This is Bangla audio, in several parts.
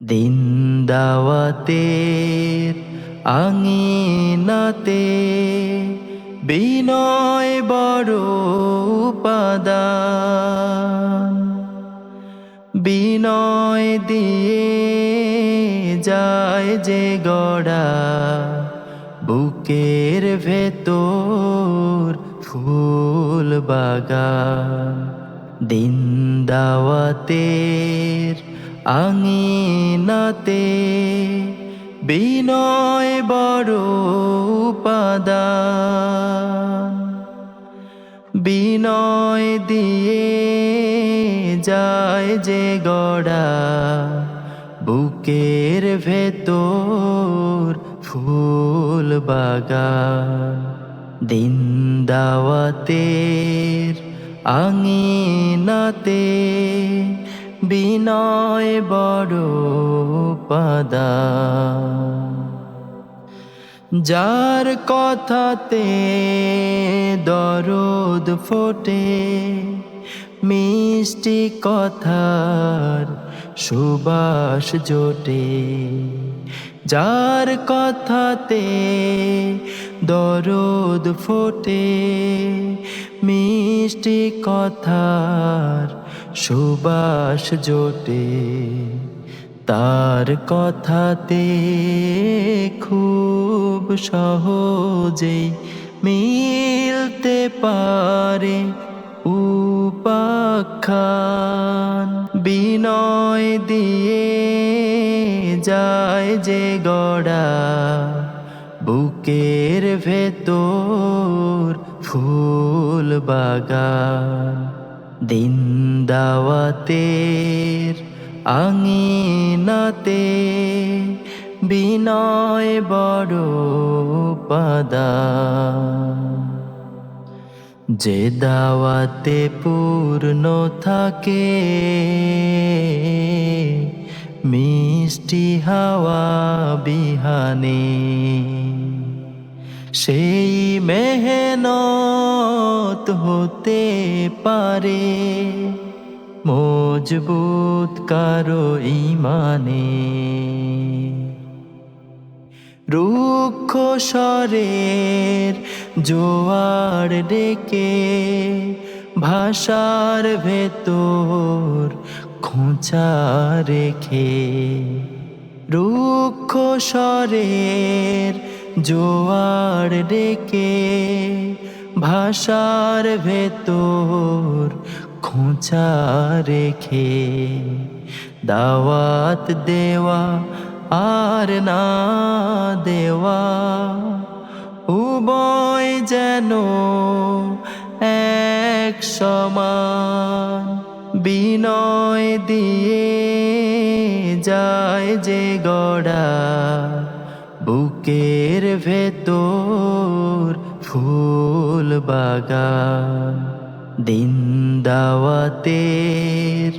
দিন দাওয়াতের আঙিনাতে বিনয় বড় উপাদান। বিনয় দিয়ে যায় যে গড়া, বুকের ভেতর ফুল বাগান। দিন দাওয়াতের আঙিনাতে বিনয় বড় উপাদান। বিনয় দিয়ে যায় যে গড়া, বুকের ভেতর ফুল বাগান। দিন দাওয়াতের আঙিনাতে বিনয় বড় পাদান যার কথাতে দরদ ফোটে, মিষ্টি কথার সুবাস জোটে। যার কথাতে দরদ ফোটে, মিষ্টি কথার সুবাস জোটে, তার কথাতে খুব সহজে মিলতে পারে উপাখ্যান। বিনয় দিয়ে যায় যে গড়া, বুকের ভেতর ফুল বাগান। দিন দাওয়াতের আঙিনাতে বিনয় বড় পাদান যে দাওয়াতে পূর্ণ থাকে মিষ্টি হাওয়া বিহানে। সেই মেহনত হতে পারে। মজবুত কারও ইমানে। রুক্ষ স্বরের জোয়ার ডেকে ভাষার ভেতর খোঁচা রেখে। রুক্ষ স্বরের জোয়ার ডেকে ভাষার ভেতর খোঁচা রেখে দাওয়াত দেওয়া আর না দেওয়া উবয় যেন এক সমান বিনয় দিয়ে যায় যে গড়া বুকের ভেতর ফুল বাগান, দিন দাওয়াতের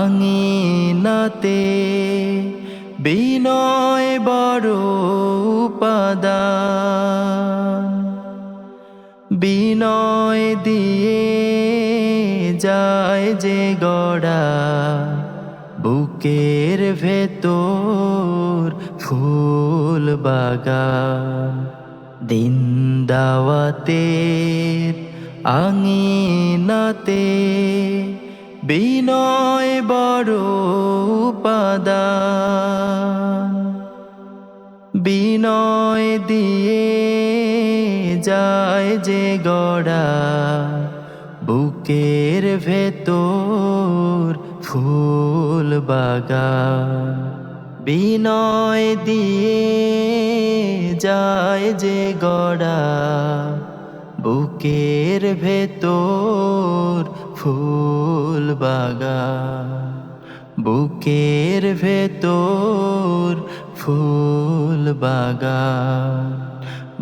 আঙিনাতে বিনয় বড় উপাদান। বিনয় দিয়ে যায় যে গড়া বুকের ভেতর ফুল বাগান, দিন দাওয়াতের আঙিনাতে, বিনয় বড় উপাদান। বিনয় দিয়ে যায় যে গড়া, বুকের ভেতর ফুল বাগান। বিনয় দিয়ে যায় যে গড়া। বুকের ভেতর ফুল বাগান বুকের ভেতর ফুল বাগান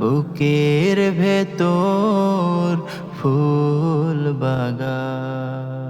বুকের ভেতর ফুল বাগান